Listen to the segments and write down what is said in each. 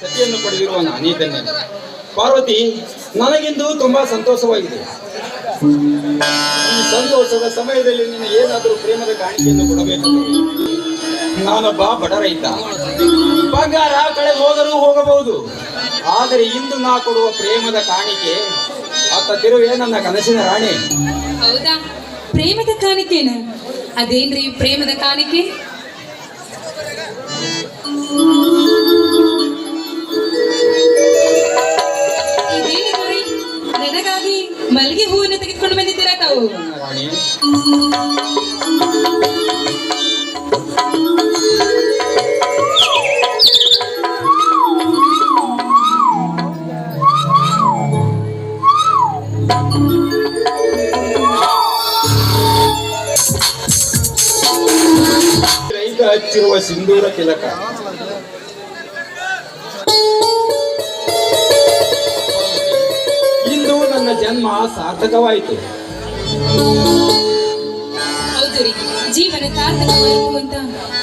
ಸತಿಯನ್ನು ಪಡೆದಿರುವ ನಾನೇ ಧನ್ಯ ಪಾರ್ವತಿ, ನನಗಿಂದು ತುಂಬಾ ಸಂತೋಷವಾಗಿದೆ. ಈ ಸಂತೋಷದ ಸಮಯದಲ್ಲಿ ನೀನು ಏನಾದರೂ ಪ್ರೇಮದ ಕಾಣಿಕೆಯನ್ನು ಕೊಡಬೇಕು? ನಾನೊಬ್ಬ ಬಡ ರೈತ. ಬಂಗಾರ ಕಳೆದು ಹೋದರೂ ಹೋಗಬಹುದು. ಆದರೆ ಇಂದು ನಾ ಕೊಡುವ ಪ್ರೇಮದ ಕಾಣಿಕೆ ಅತ್ತ ತಿರುವೆ ನನ್ನ ಕನಸಿನ ರಾಣಿ. ಹೌದಾ? ಪ್ರೇಮದ ಕಾಣಿಕೆನ? ಅದೇನ್ರಿ ಪ್ರೇಮದ ಕಾಣಿಕೆ? ನನಗಾಗಿ ಮಲ್ಲಿಗೆ ಹೂವನ್ನು ತೆಗೆದುಕೊಂಡು ಬಂದಿದ್ದೀರಾ ತಾವು? ಹಚ್ಚಿರುವ ಸಿಂಧೂರ ತಿಲಕ. ಇಂದು ನನ್ನ ಜನ್ಮ ಸಾರ್ಥಕವಾಯಿತು. ಹೌದು ಜೀವನ ಸಾರ್ಥಕವಾಯಿತು ಅಂತ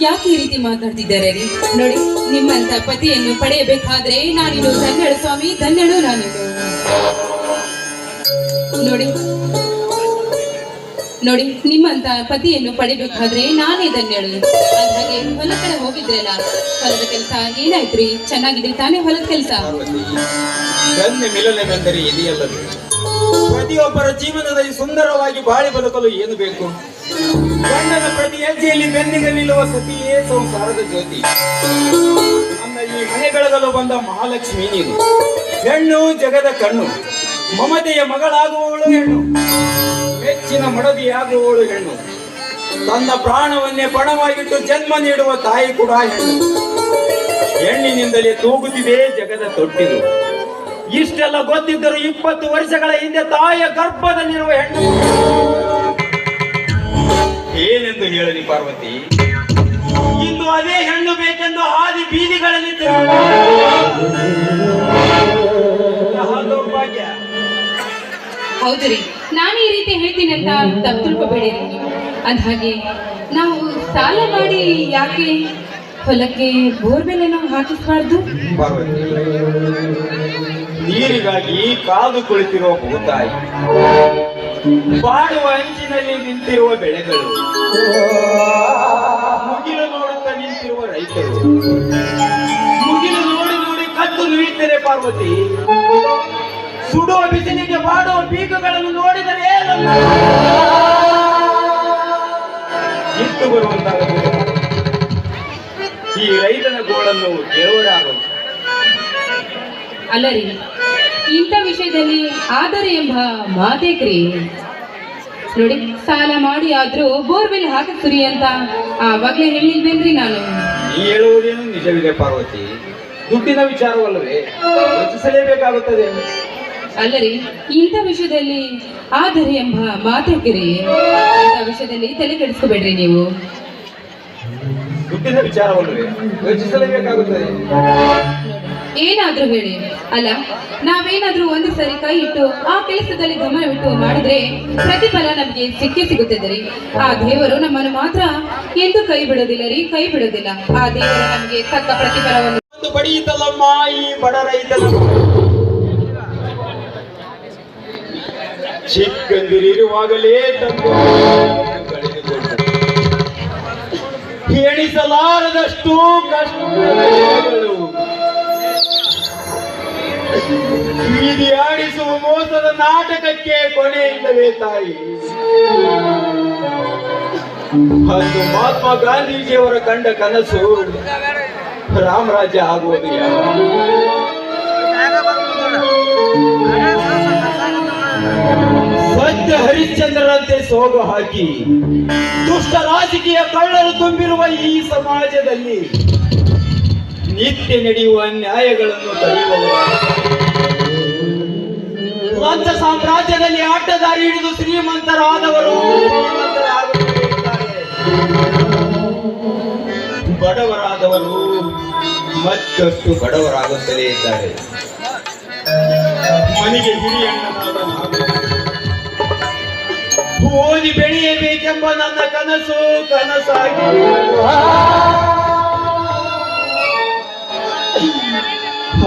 ಯಾಕೆ ಈ ರೀತಿ ಮಾತಾಡ್ತಿದ್ದಾರೆ ರೀ? ನೋಡಿ, ನಿಮ್ಮಂತ ಪತಿಯನ್ನು ಪಡೆಯಬೇಕಾದ್ರೆ ನಾನಿನ್ನು ಧನ್ಯಳು ಸ್ವಾಮಿ, ಧನ್ಯಳು ನಾನು ನೋಡಿ ನೋಡಿ, ನಿಮ್ಮಂತ ಪತಿಯನ್ನು ಪಡಿಬೇಕಾದ್ರೆ ನಾನೇ ಧನ್ಯಳು ಹಾಗೆ ಹೊಲ ಕಡೆ ಹೋಗಿದ್ರಲ್ಲ ಹೊಲದ ಕೆಲಸ ಏನಾಯ್ತ್ರಿ? ಚೆನ್ನಾಗಿದೆ ತಾನೇ ಹೊಲದ ಕೆಲಸ? ಪ್ರತಿಯೊಬ್ಬರ ಜೀವನದಲ್ಲಿ ಸುಂದರವಾಗಿ ಬಾಳಿ ಬದುಕಲು ಏನು ಬೇಕು? ಗಂಡನ ಪ್ರತಿ ಹೆಜ್ಜೆಯಲ್ಲಿ ಬೆನ್ನಿಗೆ ನಿಲ್ಲುವ ಸತಿಯೇ ಸಂಸಾರದ ಜ್ಯೋತಿ. ನನ್ನ ಈ ಮನೆ ಬೆಳಗಲು ಬಂದ ಮಹಾಲಕ್ಷ್ಮಿ ನೀನು. ಹೆಣ್ಣು ಜಗದ ಕಣ್ಣು. ಮಮತೆಯ ಮಗಳಾಗುವವಳು ಹೆಣ್ಣು. ಮೆಚ್ಚಿನ ಮಡದಿಯಾಗುವವಳು ಹೆಣ್ಣು. ತನ್ನ ಪ್ರಾಣವನ್ನೇ ಪಣವಾಗಿಟ್ಟು ಜನ್ಮ ನೀಡುವ ತಾಯಿ ಕೂಡ ಹೆಣ್ಣು. ಹೆಣ್ಣಿನಿಂದಲೇ ತೂಗುತ್ತಿದೆ ಜಗದ ತೊಟ್ಟಿಲು. ಇಷ್ಟೆಲ್ಲ ಗೊತ್ತಿದ್ದರೂ ಇಪ್ಪತ್ತು ವರ್ಷಗಳ ಹಿಂದೆ ತಾಯಿಯ ಗರ್ಭದಲ್ಲಿರುವ ಹೆಣ್ಣು. ಏನೆಂದು ಹೇಳಲಿ ಪಾರ್ವತಿ? ಇಂದು ಅದೇ ಹೆಣ್ಣು ಬೇಕೆಂದು ಆದಿ ಬೀದಿಗಳಲ್ಲಿ ದೌರ್ಭಾಗ್ಯ. ಹೌದು ರೀ ನಾನು ಈ ರೀತಿ ಹೇಳ್ತೀನಿ ಅಂತ ತಪ್ಪು ತಿಳ್ಕೊಬೇಡಿ. ಅಂದ ಹಾಗೆ ನಾವು ಸಾಲ ಮಾಡಿ ಯಾಕೆ ಹೊಲಕ್ಕೆ ಬೋರ್ವೆಲ್ ನಾವು ಹಾಕಿಸ್ಬಾರ್ದು ನೀರಿಗಾಗಿ ಕಾದು ಕುಳಿತಿರುವ ಭೂತಾಯಿ. ಬಾಡುವ ಅಂಚಿನಲ್ಲಿ ನಿಂತಿರುವ ಬೆಳೆಗಳು. ಮುಗಿಲು ನೋಡುತ್ತಾ ನಿಂತಿರುವ ರೈತರು. ಮುಗಿಲು ನೋಡಿ ನೋಡಿ ಕತ್ತು ನುಡಿತಾರೆ ಪಾರ್ವತಿ. ಸುಡುವ ಬಿಸಿಲಿಗೆ ಮಾಡುವ ಬೀಗಗಳನ್ನು ನೋಡಿದರೆ ಈ ರೈತನ ಗೋಳನ್ನು ದೇವರಾಗ. ಅಲ್ಲ ರೀ ಇಂಥ ವಿಷಯದಲ್ಲಿ ಆದರೆ ಎಂಬ ಮಾತೇಕ್ರಿ ನೋಡಿ ಸಾಲ ಮಾಡಿ ಆದ್ರೂ ಬೋರ್ವೆಲ್ ಹಾಕಿಸ್ರಿ ಅಂತ ಆವಾಗ್ಲೇ ಹೇಳಿಲ್ವೇನ್ರಿ ನಾನು? ನೀ ಹೇಳುವುದೇನು ನಿಜವಿದೆ ಪಾರ್ವತಿ? ದುಡ್ಡಿನ ವಿಚಾರವಲ್ಲವೇ? ಯೋಚಿಸಲೇಬೇಕಾಗುತ್ತದೆ. ಅಲ್ಲ ರೀ ಇಂಥ ವಿಷಯದಲ್ಲಿ ಆದರೆ ಎಂಬ ಮಾತಾಕಿರಿ ಇಂಥ ವಿಷಯದಲ್ಲಿ ತಲೆ ಕೆಡಿಸ್ಕೋಬೇಡ್ರಿ ನೀವು. ಯೋಚಿಸಲೇಬೇಕಾಗುತ್ತದೆ ಏನಾದ್ರೂ ಹೇಳಿ. ಅಲ್ಲ ನಾವೇನಾದ್ರೂ ಒಂದು ಸರಿ ಕೈ ಇಟ್ಟು ಆ ಕೆಲಸದಲ್ಲಿ ಗಮನವಿಟ್ಟು ಮಾಡಿದ್ರೆ ಪ್ರತಿಫಲ ನಮಗೆ ಸಿಕ್ಕೇ ಸಿಗುತ್ತದೆ ರೀ ಆ ದೇವರು ನಮ್ಮನ್ನು ಮಾತ್ರ ಎಂದು ಕೈ ಬಿಡೋದಿಲ್ಲ ರೀ ಕೈ ಬಿಡೋದಿಲ್ಲ. ಆ ದೇವರು ನಮಗೆ ತಕ್ಕ ಪ್ರತಿಫಲವನ್ನು ಪಡೆಯಿತಲ್ಲಮ್ಮ ಈ ಬಡ ಚಿಕ್ಕಂದಿರುವಾಗಲೇ ತಮ್ಮ ಎಣಿಸಲಾರದಷ್ಟು ಕಷ್ಟಗಳು. ಬೀದಿ ಆಡಿಸುವ ಮೋಸದ ನಾಟಕಕ್ಕೆ ಕೊನೆ ಇಲ್ಲವೇ ತಾಯಿ. ಅದು ಮಹಾತ್ಮ ಗಾಂಧೀಜಿಯವರ ಕಂಡ ಕನಸು ರಾಮರಾಜ್ಯ ಆಗುವುದು ಹರಿಶ್ಚಂದ್ರರಂತೆ ಸೋಗು ಹಾಕಿ ದುಷ್ಟ ರಾಜಕೀಯ ಕಳ್ಳರು ತುಂಬಿರುವ ಈ ಸಮಾಜದಲ್ಲಿ ನಿತ್ಯ ನಡೆಯುವ ನ್ಯಾಯಗಳನ್ನು ತಡೆಯುವವರು ಲಂಚ ಸಾಮ್ರಾಜ್ಯದಲ್ಲಿ ಆಟದಾರಿ ಹಿಡಿದು ಶ್ರೀಮಂತರಾದವರು. ಬಡವರಾದವರು ಮತ್ತಷ್ಟು ಬಡವರಾಗುತ್ತಲೇ ಇದ್ದಾರೆ ಮನೆಗೆ ಹಿರಿಯಣ್ಣ ಓದಿ ಬೆಳೆಯಬೇಕೆಂಬ ನನ್ನ ಕನಸು, ಕನಸಾಗಿ.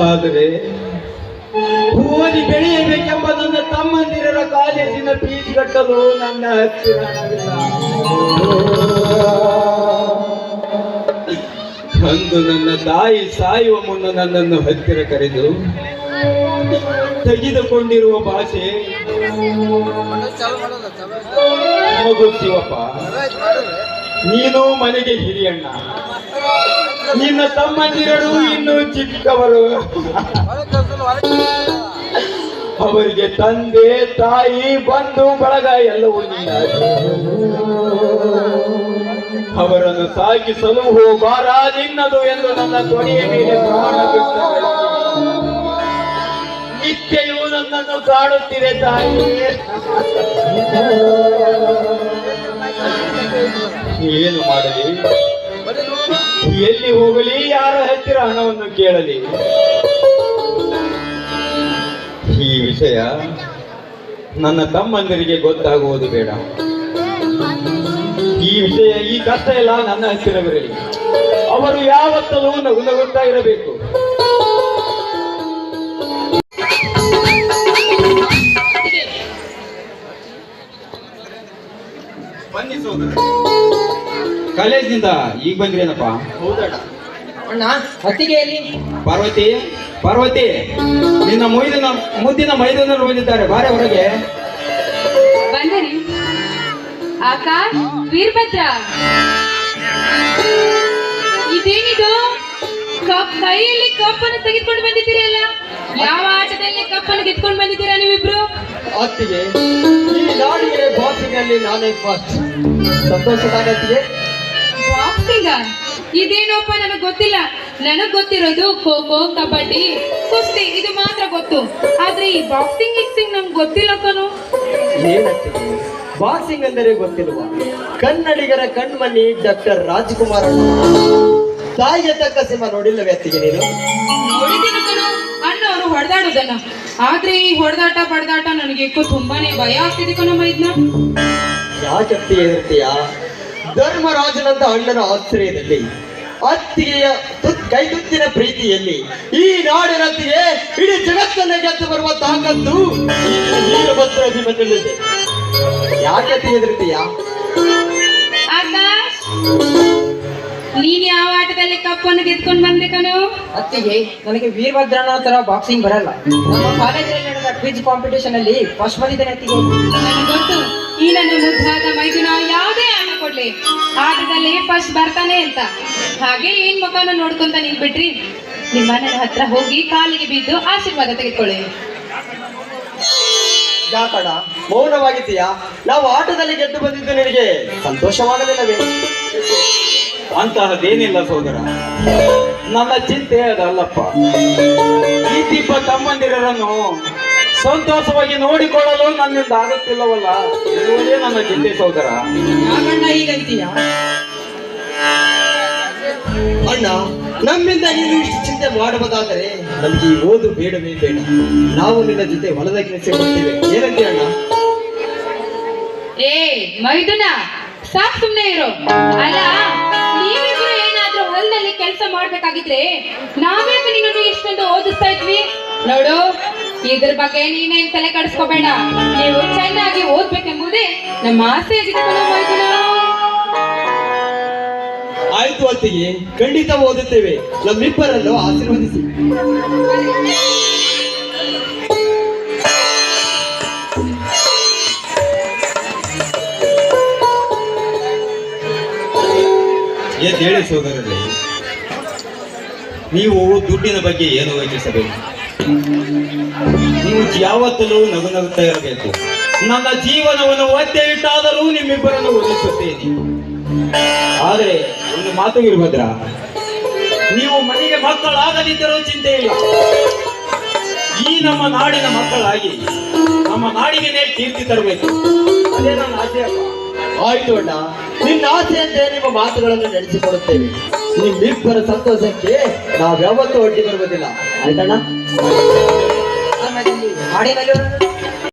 ಆದರೆ ಓದಿ ಬೆಳೆಯಬೇಕೆಂಬ ನನ್ನ ತಮ್ಮಂದಿರರ ಕಾಲೇಜಿನ ಫೀಸ್ ಕಟ್ಟಲು ನನ್ನ ಹತ್ತಿರ ಅಂದು ನನ್ನ ತಾಯಿ ಸಾಯುವ ಮುನ್ನ ನನ್ನನ್ನು ಹತ್ತಿರ ಕರೆದು ತೆಗೆದುಕೊಂಡಿರುವ ಭಾಷೆ ಶಿವಪ್ಪ. ನೀನು ಮನೆಗೆ ಹಿರಿಯಣ್ಣ. ನಿನ್ನ ತಮ್ಮಂದಿರರು ಇನ್ನು ಚಿಕ್ಕವರು. ಅವರಿಗೆ ತಂದೆ, ತಾಯಿ, ಬಂಧು, ಬಳಗ ಎಲ್ಲವೂ ಅವರನ್ನು ಸಾಗಿಸಲು ಹೋಗಾರ ನಿನ್ನದು ಎಂದು ನನ್ನ ತೊಡೆಯ ಮೇಲೆ ಪ್ರಾಣ ಬಿಟ್ಟ ನನ್ನನ್ನು ಕಾಡುತ್ತಿದೆ ತಾಯಿ. ಏನು ಮಾಡಲಿ? ಎಲ್ಲಿ ಹೋಗಲಿ? ಯಾರ ಹತ್ತಿರ ಹಣವನ್ನು ಕೇಳಲಿ? ಈ ವಿಷಯ ನನ್ನ ತಮ್ಮಂದಿರಿಗೆ ಗೊತ್ತಾಗುವುದು ಬೇಡ. ಈ ವಿಷಯ ಈ ಕಷ್ಟ ಎಲ್ಲ ನನ್ನ ಹತ್ತಿರವಿರಲಿ. ಅವರು ಯಾವತ್ತಲೂ ನಗುನಗುತ್ತಾ ಇರಬೇಕು. ಕಾಲೇಜಿನಿಂದ ಈಗ ಬಂದ್ರೇನಪ್ಪ ಹೌದಣ್ಣ ಅಣ್ಣ ಅತ್ತಿಗೆಯಲ್ಲಿ ಪಾರ್ವತಿ ಪಾರ್ವತಿ ನಿನ್ನ ಮೊಯ್ದಿನ ಮುದ್ದಿನ ಮೈದಾನರು ಬಂದಿದ್ದಾರೆ. ಬಾರೆ ಹೊರಗೆ. ಬಂದರಿ. ಆಕಾಶ್ ವೀರಭದ್ರ. ಇದೇನಿದು? ಕಪ್ ಕೈಯಲ್ಲಿ ಕಪ್ಪನ್ನು ತೆಗೆದುಕೊಂಡು ಬಂದಿದ್ದೀರಲ್ಲ? ಯಾವ ಆಟದಲ್ಲಿ ಕಪ್ಪನ್ನು ಗೆದ್ಕೊಂಡು ಬಂದಿದ್ದೀರಾ ನೀವಿಬ್ರು? ಅತ್ತಿಗೆ ಈ ನಾಡಿಗೆ ಬಾಕ್ಸಿಂಗ್ ನಾನೇ ಫಸ್ಟ್ ಸಂತೋಷದಾಗತ್ತಿಗೆ ಬಾಕ್ಸಿಂಗ ಇದೇನೋಪ್ಪ ನನಗೆ ಗೊತ್ತಿಲ್ಲ. ನನಗ್ ಗೊತ್ತಿರೋದು ಖೋ ಖೋ ಕಬಡ್ಡಿ ಕುಸ್ತಿ ಇದು ಮಾತ್ರ ಗೊತ್ತು. ಆದ್ರೆ ಈ ಬಾಕ್ಸಿಂಗ್ ಗಿಕ್ಸಿಂಗ್ ನಮ್ಗೆ ಗೊತ್ತಿಲ್ಲ ಕಣು. ಬಾಕ್ಸಿಂಗ್ ಅಂದರೆ ಗೊತ್ತಿಲ್ವಾ? ಕನ್ನಡಿಗರ ಕಣ್ಮಣಿ ಡಾಕ್ಟರ್ ರಾಜ್ಕುಮಾರ್ ತಾಯಿಗೆ ತಕ್ಕ ಸಿಂಹ ನೋಡಿಲ್ಲ ವ್ಯಕ್ತಿಗೆ ನೀನು? ನೋಡಿದ್ದೀನಿ ಕಣು. ಅಣ್ಣ ಅವರು ಹೊಡೆದಾಡೋದನ್ನ. ಆದ್ರೆ ಈ ಹೊಡೆದಾಟ ಪಡೆದಾಟ ನನಗೆ ತುಂಬಾನೇ ಭಯ ಆಗ್ತಿದೆ ಕಣೋ ಮೈದ್ನ. ಶಕ್ತಿ ಇರ್ತೀಯ ಧರ್ಮರಾಜನಂತ ಅಣ್ಣನ ಆಶ್ರಯದಲ್ಲಿ ಅತ್ತಿಗೆಯ ತುತ್ ಕೈ ತುತ್ತಿನ ಪ್ರೀತಿಯಲ್ಲಿ ಈ ನಾಡಿನತ್ತಿಗೆ ಇಡೀ ಜಗತ್ತನ್ನ ಗೆದ್ದು ಬರುವ ತಾಕತ್ತು ಈ ವೀರಭದ್ರ ಅಭಿಮನ್ಯಲ್ಲಿದೆ. ಯಾಕೆ ತಿಳಿದಿರ್ತೀಯ ನೀನ್ ಯಾವ ಆಟದಲ್ಲಿ ಕಪ್ಪನ್ನು ಗೆದ್ಕೊಂಡು ಬಂದೆ ಕಣು? ಅತ್ತಿಗೆ ನನಗೆ ವೀರಭದ್ರನ ತರ ಬಾಕ್ಸಿಂಗ್ ಬರಲ್ಲ. ನಮ್ಮ ಕಾಲೇಜಲ್ಲಿ ನಡೆದ ಕ್ವಿಜ್ ಕಾಂಪಿಟೇಷನ್ ಅಲ್ಲಿ ಫಸ್ಟ್ ಬಂದಿದ್ದೇನೆ ಅತ್ತಿಗೆ. ನನಗೆ ಗೊತ್ತು. ಈ ನನ್ನ ಮುದ್ದಾದ ಮೈದುನ ಯಾವುದೇ ಅಣ್ಣ ಕೊಡ್ಲಿ. ಆಟದಲ್ಲಿ ಫಸ್ಟ್ ಬರ್ತಾನೆ ಅಂತ. ಹಾಗೆ ಏನ್ ಮುಖನ ನೋಡ್ಕೊಂತ ನಿಂತ್ಬಿಟ್ರಿ ನಿಮ್ಮ ನನ್ನ ಹತ್ರ ಹೋಗಿ ಕಾಲಿಗೆ ಬಿದ್ದು ಆಶೀರ್ವಾದ ತೆಗೆದುಕೊಳ್ಳಿ. ಯಾಕಡ ಮೌನವಾಗಿದ್ದೀಯಾ? ನಾವು ಆಟದಲ್ಲಿ ಗೆದ್ದು ಬಂದಿದ್ದು ನಿನಗೆ ಸಂತೋಷವಾಗಲಿಲ್ಲವೇ? ಅಂತಹದ್ದೇನಿಲ್ಲ ಸೋದರ. ನನ್ನ ಚಿಂತೆ ಅದಲ್ಲಪ್ಪ ಈ ದೀಪ ತಮ್ಮಂದಿರರನ್ನು ಸಂತೋಷವಾಗಿ ನೋಡಿಕೊಳ್ಳಲು ನನ್ನಿಂದ ಆಗುತ್ತಿಲ್ಲವಲ್ಲ? ಇರುವುದೇ ನನ್ನ ಚಿಂತೆ ಸೋದರ. ಹೀಗಂತೀಯ? ಅಣ್ಣ ನಮ್ಮಿಂದ ನೀನು ಇಷ್ಟು ಚಿಂತೆ ಮಾಡುವುದಾದರೆ ನಮಗೆ ಈ ಓದು ಬೇಡವೇ ಬೇಡ. ನಾವು ನಿನ್ನ ಜೊತೆ ಹೊಲದ ಕೆಲಸ ಕೊಡ್ತೇವೆ ಏನಂತೆ ಅಣ್ಣ? ಏ ಮೈದುನ ಸಾಕ್ ಸುಮ್ನೆ ಇರೋ. ಅಲ್ಲ ನೀವಿಬ್ರು ಏನಾದ್ರೂ ಹೊಲದಲ್ಲಿ ಕೆಲಸ ಮಾಡ್ಬೇಕಾಗಿದ್ರೆ ನಾವೇ ನಿನ್ನನ್ನು ಇಷ್ಟೊಂದು ಓದಿಸ್ತಾ ಇದ್ವಿ. ನೋಡು ಇದ್ರ ಬಗ್ಗೆ ನೀನೇನ್ ತಲೆ ಕಡಿಸ್ಕೋಬೇಡ. ನೀವು ಚೆನ್ನಾಗಿ ಓದ್ಬೇಕೆಂಬುದೇ ನಮ್ಮ ಆಸೆ ಆಯ್ತು ಅತ್ತಿಗೆ, ಖಂಡಿತ ಓದುತ್ತೇವೆ. ನಮ್ಮಿಬ್ಬರನ್ನು ಆಶೀರ್ವದಿಸಿ. ಎದ್ದೇಳಿ ಸೋದರರೇ, ನೀವು ದುಡ್ಡಿನ ಬಗ್ಗೆ ಏನು ಯೋಚಿಸಬೇಕು? ನೀವು ಯಾವತ್ತಲೂ ನಗು ನಗುತ್ತಾ ಇರಬೇಕು. ನನ್ನ ಜೀವನವನ್ನು ಒತ್ತೆ ಇಟ್ಟಾದರೂ ನಿಮ್ಮಿಬ್ಬರನ್ನು ಉಳಿಸುತ್ತೇನೆ ಆದರೆ, ಒಂದು ಮಾತು ವೀರಭದ್ರ ನೀವು ಮನೆಗೆ ಮಕ್ಕಳಾಗದಿದ್ದರೂ ಚಿಂತೆ ಇಲ್ಲ. ಈ ನಮ್ಮ ನಾಡಿನ ಮಕ್ಕಳಾಗಿ ನಮ್ಮ ನಾಡಿಗೆ ಕೀರ್ತಿ ತರಬೇಕು. ಅದೇ ನನ್ನ ಆಸೆ ಅಪ್ಪ ಆಯ್ತು ಅಣ್ಣ. ನಿನ್ನ ಆಸೆಯಂತೆ ನಿಮ್ಮ ಮಾತುಗಳನ್ನು ನಡೆಸಿಕೊಡುತ್ತೇವೆ ನಿಮ್ಮಿಬ್ಬರ ಸಂತೋಷಕ್ಕೆ ನಾವ್ಯಾವತ್ತೂ ಒಡ್ಡಿ ಬರುವುದಿಲ್ಲ. ಆಯ್ತಣ್ಣ? और मैं